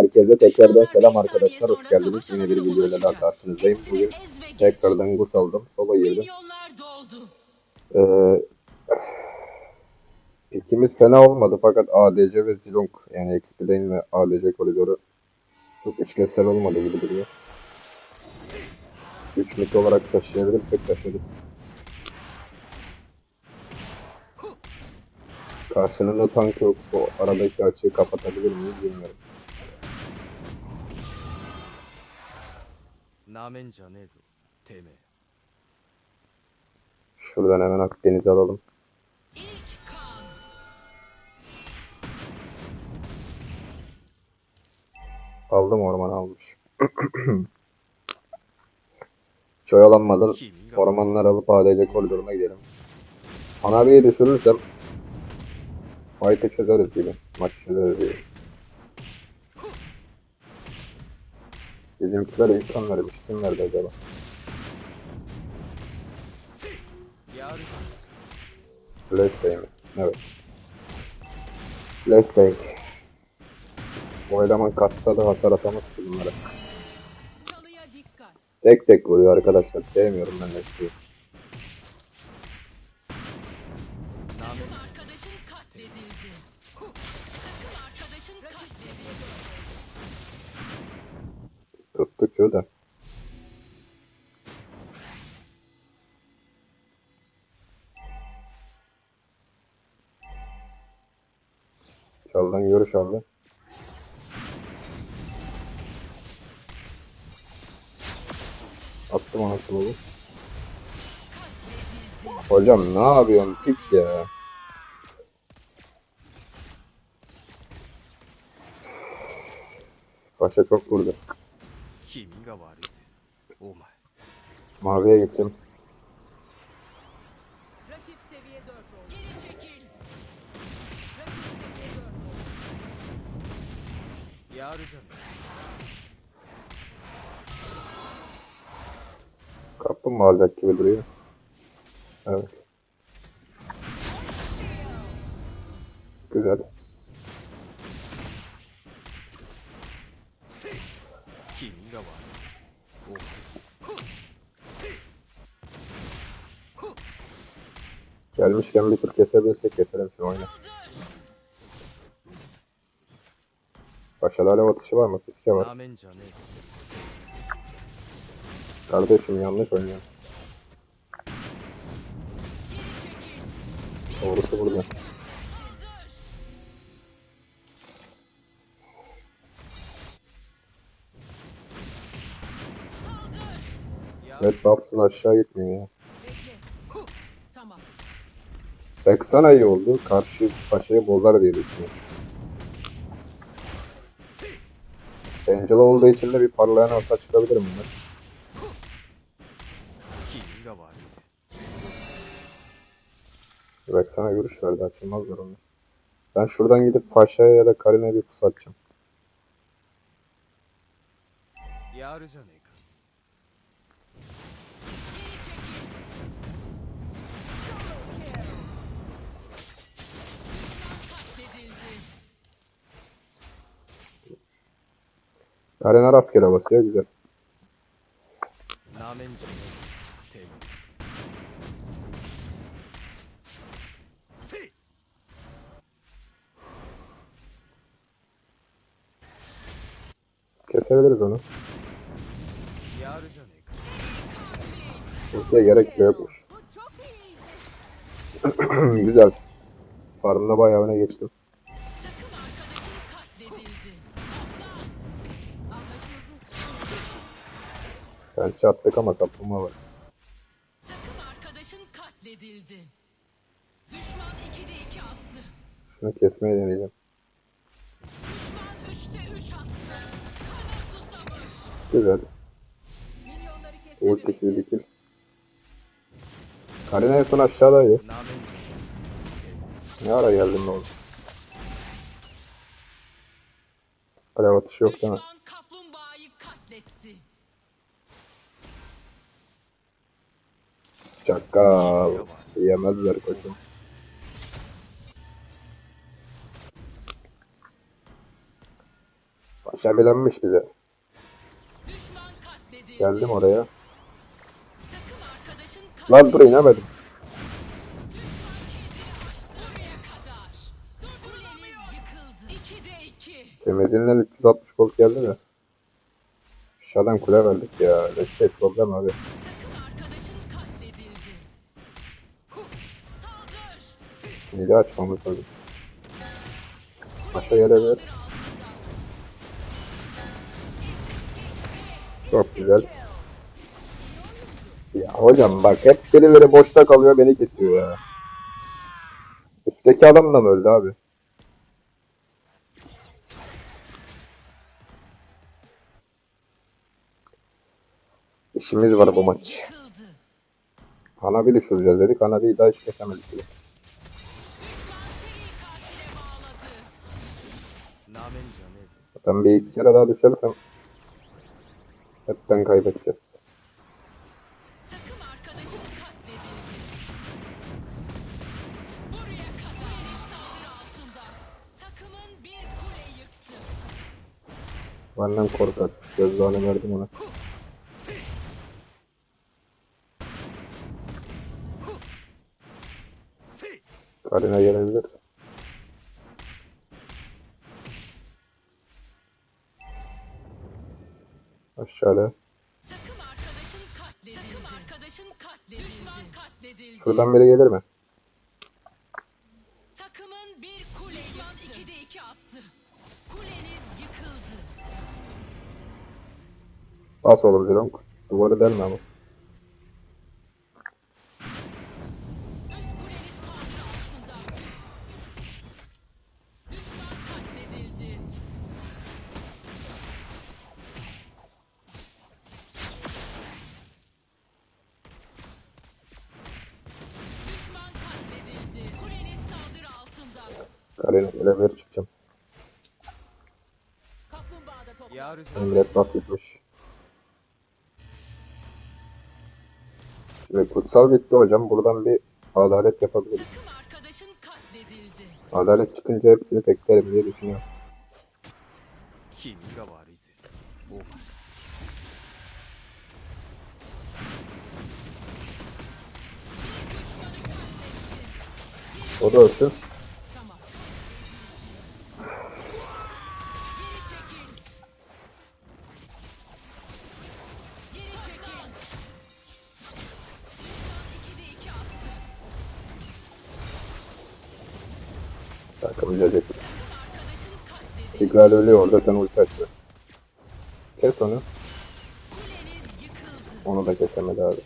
Herkese tekrardan selam arkadaşlar. Hoş geldiniz. Yine bir videoyla daha karşınızdayım. Bugün tekrardan gus aldım. Sola girdim. Ee, ikimiz fena olmadı fakat ADC ve Zilong yani eksik değil ve ADC koridoru çok işlevsel olmadı gibi duruyor. 3 mit olarak taşıyabilirsek taşırız. Karşılığında tank yok. O aradaki açığı kapatabilir miyiz bilmiyorum. Na Şuradan hemen Akdeniz'i alalım. Aldım ormanı almış. Hiç oyalanmadan ormanlar alıp ADC koridoruna gidelim. Hanabi'yi düşürürsem fight'ı çözeriz gibi. Maçı çözeriz gibi. Bizimkiler imkan vermiş. Kim verdi acaba? Lesley mi? Evet. Lesley. O eleman kassa da hasar atamaz ki bunlara. Tek tek vuruyor arkadaşlar. Sevmiyorum ben Lesley'i. Yo da. Çaldan görüş aldı. Attım. Katledildi. Hocam ne yapıyorsun tip ya? Başa çok vurdu. 君が悪いぜお前 Maviye gittim. Rakip seviye 4 oldu. Geri çekil. Rakip seviye 4 oldu. やるじゃね Kapı mı alacak gibi duruyor. Evet. Güzel. Kinga var. Oh. Gelmişken bir tur kesebilirsek keselim şunu oyna. Başarılı atışı var mı? Fiske var. Kardeşim yanlış oynuyor. Doğrusu burada. Evet Babs'ın aşağı gitmiyor ya. Baksana iyi oldu. Karşı paşayı bozar diye düşünüyorum. Angela olduğu için de bir parlayan hasta çıkabilir bunlar. Baksana görüş verdi açılmazlar onlar. Ben şuradan gidip Paşa'ya ya da Karin'e bir pusu atacağım. Arena rastgele basıyor güzel. Namen Kesebiliriz onu. Ultiye gerek de yokmuş. güzel. Farmda bayağı öne geçtim. Elçi attık ama kaplumbağa var. Takım arkadaşın katledildi. Düşman 2'de 2 attı. Şunu kesmeye deneyeceğim. Düşman 3'te 3 attı. Güzel. Milyonları kesmemiş. Bir kill. Karina en son aşağıdaydı. Ne ara geldin ne oldu? Alev atışı yok değil mi? Çakal. Yemezler koçum. Paşa bilenmiş bize. Geldim oraya. Lan dur inemedim. Buraya kadar. Kuleniz yıkıldı. 2'de 2. Temizliğinden 360 volt geldi de. Aşağıdan kule verdik ya. İşte problem abi. Mide açmamız lazım. Aşağı gelebilir. Çok güzel. Ya hocam bak hep birileri boşta kalıyor beni kesiyor ya. Üstteki adam da mı öldü abi? İşimiz var bu maç. Hanabi'yi süreceğiz dedik. Hanabi'yi daha hiç kesemedik bile. Ben bir iki kere daha düşersem hepten kaybedeceğiz. Benden korkak. Gözdağı verdim ona. Karina gelebilir. Katledildi. Şuradan biri gelir mi? Takımın bir kule Düşman 2'de 2 attı. Kuleniz yıkıldı. Bas oğlum Zilong. Duvarı delme ama. benim elevator çıkacağım. Emret not gitmiş. Şimdi kutsal bitti hocam. Buradan bir adalet yapabiliriz. Adalet çıkınca hepsini beklerim diye düşünüyorum. O da ölçü. Tigral ölüyor orada sen ulti açtı. Kes onu. Onu da kesemedi abi.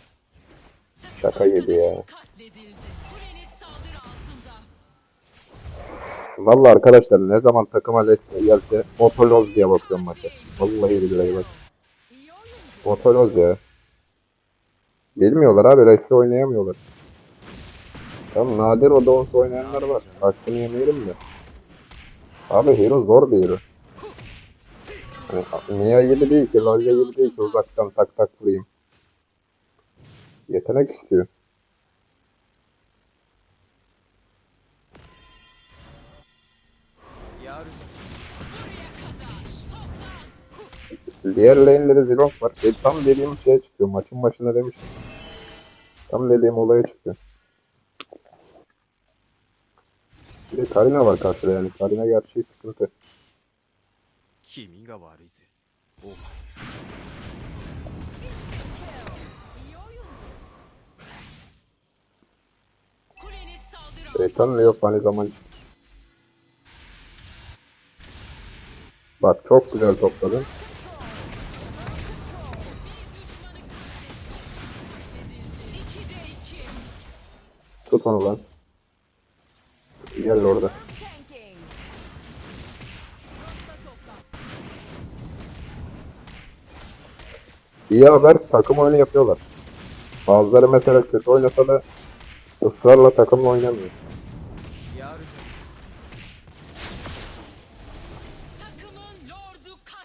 Şaka yedi ya. Vallahi arkadaşlar ne zaman takıma Leicester yazsa Motoloz diye bakıyorum maça. Vallahi billahi bak. Motoloz ya. Bilmiyorlar abi Leicester oynayamıyorlar. Tamam nadir o da olsa oynayanlar var. Hakkını yemeyelim de. Abi hero zor bir hero. Yani, Mia gibi değil ki, Lolya gibi değil ki uzaktan tak tak vurayım. Yetenek istiyor. Diğer lane'lere Zilong var. E, tam dediğim şeye çıkıyor. Maçın başına demiştim. Tam dediğim olaya çıkıyor. Bir de Karina var karşıda yani. Karina gerçeği sıkıntı. Kimi ga varıydı. O Şeytanla yok hani zaman. Bak çok güzel topladın. Tut onu lan. Gel orada. İyi haber takım oyunu yapıyorlar. Bazıları mesela kötü oynasa da ısrarla takımla oynamıyor.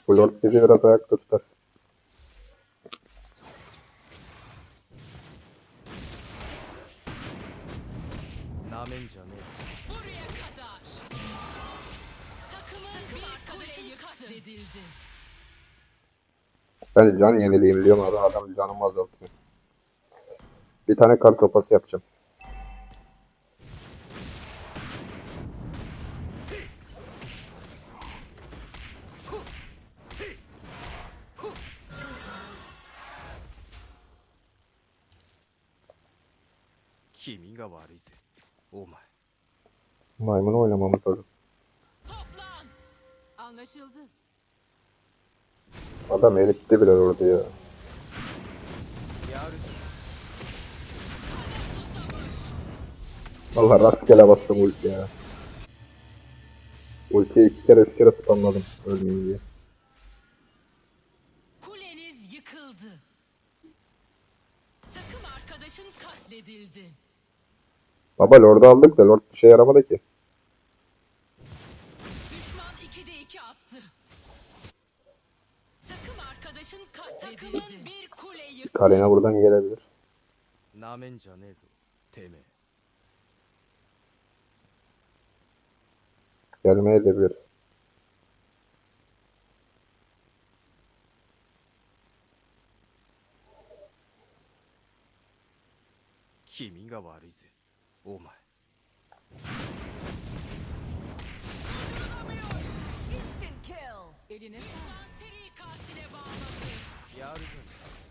Bu lord bizi biraz ayakta tutar. edildi. Ben can yenileyim diyorum adam, adam canımı azaltıyor. Bir tane kar sopası yapacağım. Kimi ga varıydı. Omay. Maymunu oynamamız lazım. Toplan. Anlaşıldı. Adam eritti bile orada ya. Valla rastgele bastım ulti ya. Ultiyi iki kere üç kere spamladım ölmeyeyim diye. Baba Lord'u aldık da Lord bir şey yaramadı ki. Karina buradan gelebilir. Gelmeye de bilir. Kimi ga varıydı. Omay. Eline sağlık. Katile bağladı. Yarısı.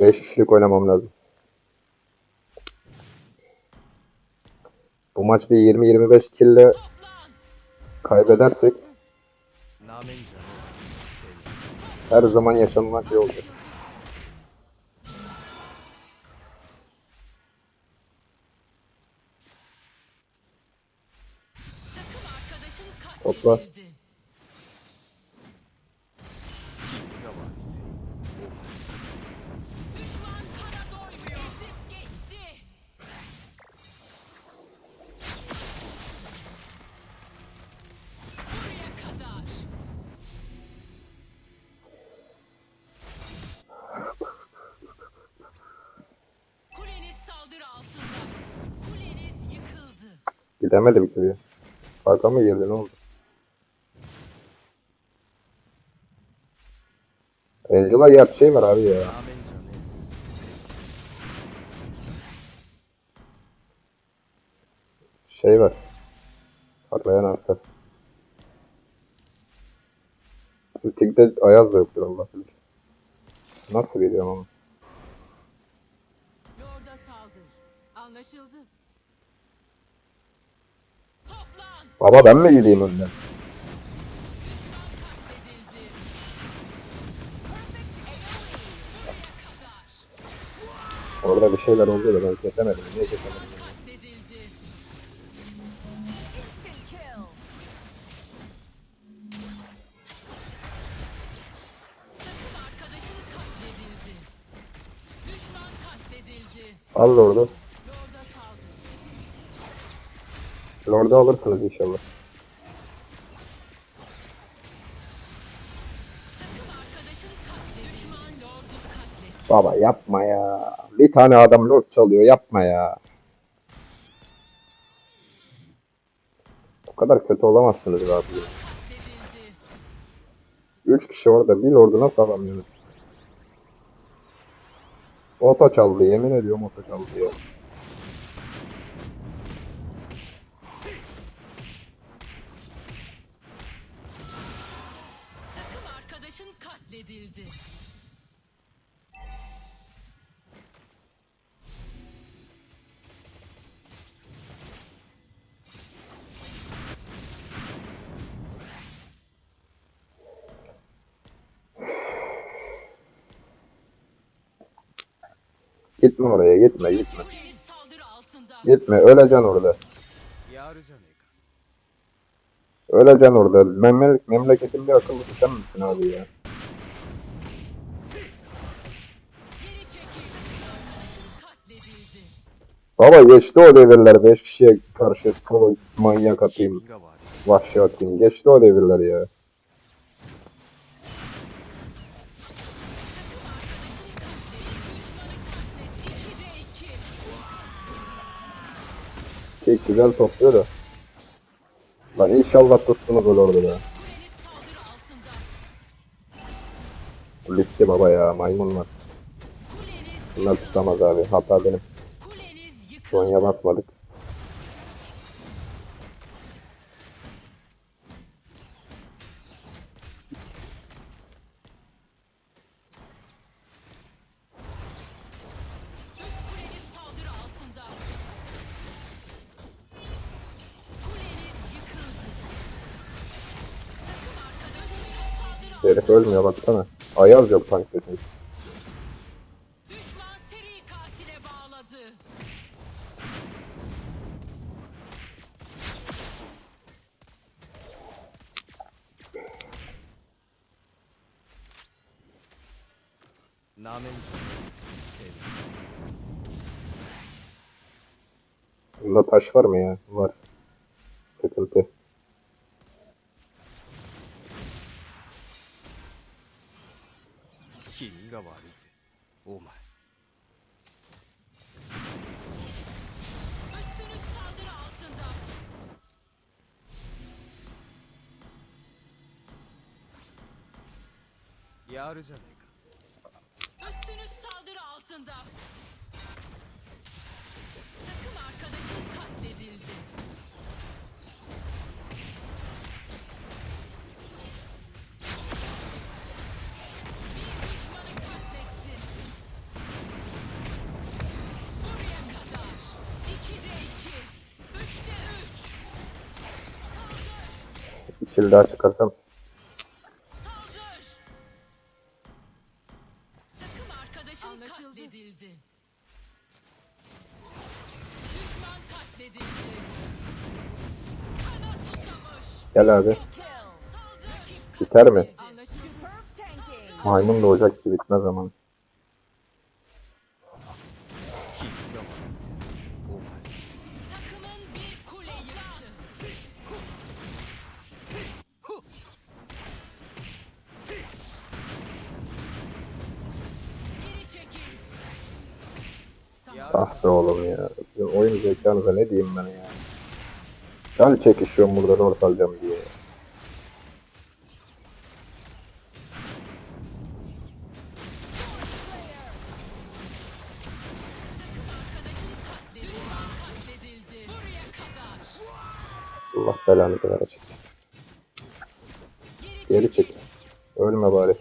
Beş kişilik oynamam lazım. Bu maç bir 20-25 kille kaybedersek her zaman yaşanılan şey olacak. Topla. Gidemedim şuraya. Arka mı girdi ne oldu? Angela gerçeği şey var abi ya. Şey var. Parlayan hasar. Stik'te ayaz da yoktur Allah bilir. Nasıl biliyorum ama. Anlaşıldı. Baba ben mi gideyim önden? Orada bir şeyler oldu da ben kesemedim. Niye kesemedim? Düşman katledildi. Instant kill. Takım arkadaşın katledildi. Düşman katledildi. Al Lord'u. Lorda saldır. Lord'u alırsınız inşallah. Baba yapma ya. Bir tane adam Lord çalıyor yapma ya. Bu kadar kötü olamazsınız abi. Üç kişi orada bir Lord'u nasıl alamıyoruz? Oto çaldı yemin ediyorum oto çaldı ya. Gitme oraya gitme gitme. Gitme öleceksin orada. Öleceksin orada. Memlek memleketin bir akıllısı misin abi ya? Baba geçti o devirler 5 kişiye karşı solo manyak atayım. Vahşi atayım. Geçti o devirler ya. Takım arkadaşın katledildi. Düşmanı katlet. 2'de 2. Tek güzel topluyor da. Lan inşallah tuttunuz gol orada altında. Bitti baba ya maymunlar. Bunlar tutamaz abi. Hata benim. Sonya basmadık. Ölmüyor baksana. Ayaz yok tank desin. Düşman seri katile bağladı. Namen Temi. Bunda taş var mı ya? Var. Sıkıntı. 君が悪やるじゃねえか。Kana susamış. gel abi. Biter mi? Maymun doğacak ki bitmez zaman. Be oğlum ya. Sizin oyun zekanıza ne diyeyim ben ya. Can çekişiyorum burada rol alacağım diye. Allah verecek. Geri, Geri çek. Ölme bari.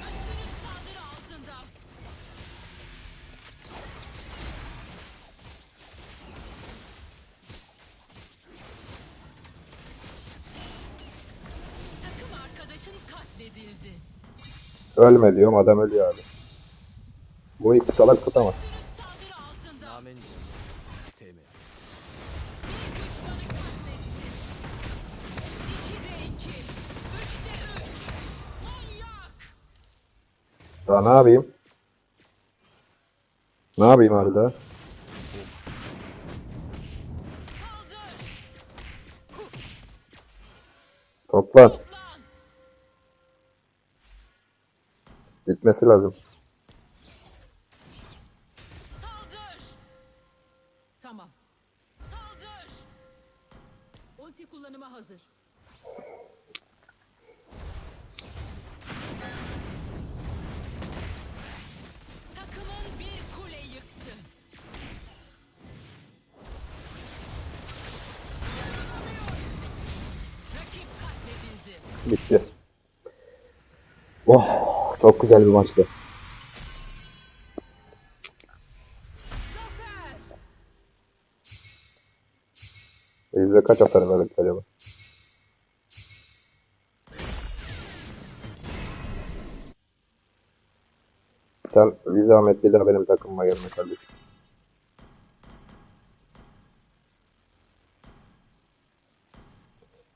Üstünüz saldırı altında. Takım arkadaşın katledildi. Ölme diyorum adam ölüyor abi. Bu iki salak tutamaz. Daha ne yapayım? Ne yapayım abi daha? Topla. Bitmesi lazım. Saldır. Tamam. Saldır. Ulti kullanıma hazır. Takımın bir kule yıktı. Rakip katledildi. Bitti. Oh, çok güzel bir maçtı. Bizde kaç hasar verdik acaba? Sen bir zahmet bir daha benim takımıma gelme kardeşim.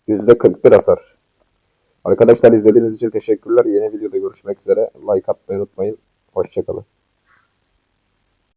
Yüzde 41 hasar. Arkadaşlar izlediğiniz için teşekkürler. Yeni videoda görüşmek üzere. Like atmayı unutmayın. Hoşçakalın.